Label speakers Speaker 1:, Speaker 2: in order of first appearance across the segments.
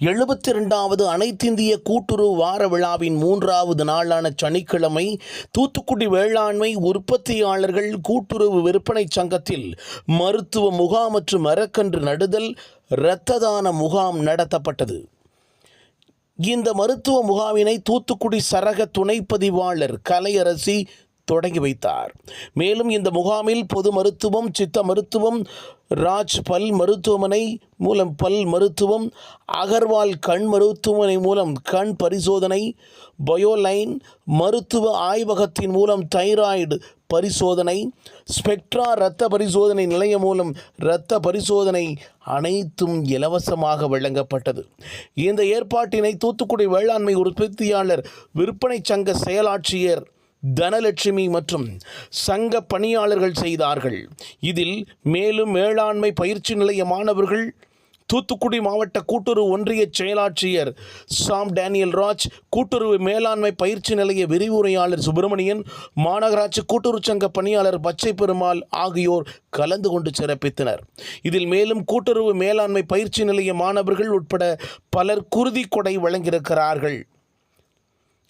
Speaker 1: எழுபத்தி ரெண்டாவது அனைத்திந்திய கூட்டுறவு வார விழாவின் மூன்றாவது நாளான சனிக்கிழமை தூத்துக்குடி வேளாண்மை உற்பத்தியாளர்கள் கூட்டுறவு விற்பனை சங்கத்தில் மருத்துவ முகாம் மற்றும் மரக்கன்று நடுதல் இரத்த தான முகாம் நடத்தப்பட்டது. இந்த மருத்துவ முகாமினை தூத்துக்குடி சரக துணைப்பதிவாளர் கலையரசி தொடங்கி வைத்தார். மேலும் இந்த முகாமில் பொது மருத்துவம் சித்த மருத்துவம் ராஜ் பல் மருத்துவமனை மூலம் பல் மருத்துவம் அகர்வால் கண் மருத்துவமனை மூலம் கண் பரிசோதனை பயோலைன் மருத்துவ ஆய்வகத்தின் மூலம் தைராய்டு பரிசோதனை ஸ்பெக்ட்ரா இரத்த பரிசோதனை நிலையம் மூலம் இரத்த பரிசோதனை அனைத்தும் இலவசமாக வழங்கப்பட்டது. இந்த ஏற்பாட்டினை தூத்துக்குடி வேளாண்மை உற்பத்தியாளர் விற்பனை சங்க செயலாட்சியர் தனலட்சுமி மற்றும் சங்க பணியாளர்கள் செய்தார்கள். இதில் மேலும் மேலாண்மை பயிற்சி நிலைய மாணவர்கள் தூத்துக்குடி மாவட்ட கூட்டுறவு ஒன்றிய செயலாட்சியர் சாம் டேனியல் ராஜ் கூட்டுறவு மேலாண்மை பயிற்சி நிலைய விரிவுரையாளர் சுப்பிரமணியன் மாநகராட்சி கூட்டுறவு சங்க பணியாளர் பச்சை பெருமாள் ஆகியோர் கலந்து கொண்டு சிறப்பித்தனர். இதில் மேலும் கூட்டுறவு மேலாண்மை பயிற்சி நிலைய மாணவர்கள் உட்பட பலர் குருதி கொடை வழங்கியிருக்கிறார்கள்.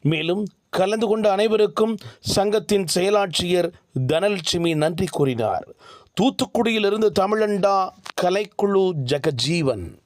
Speaker 1: மேலும் கலந்து கொண்ட அனைவருக்கும் சங்கத்தின் செயலாட்சியர் தனலட்சுமி நன்றி கூறினார். தூத்துக்குடியிலிருந்து தமிழண்டா கலைக்குழு ஜெகஜீவன்.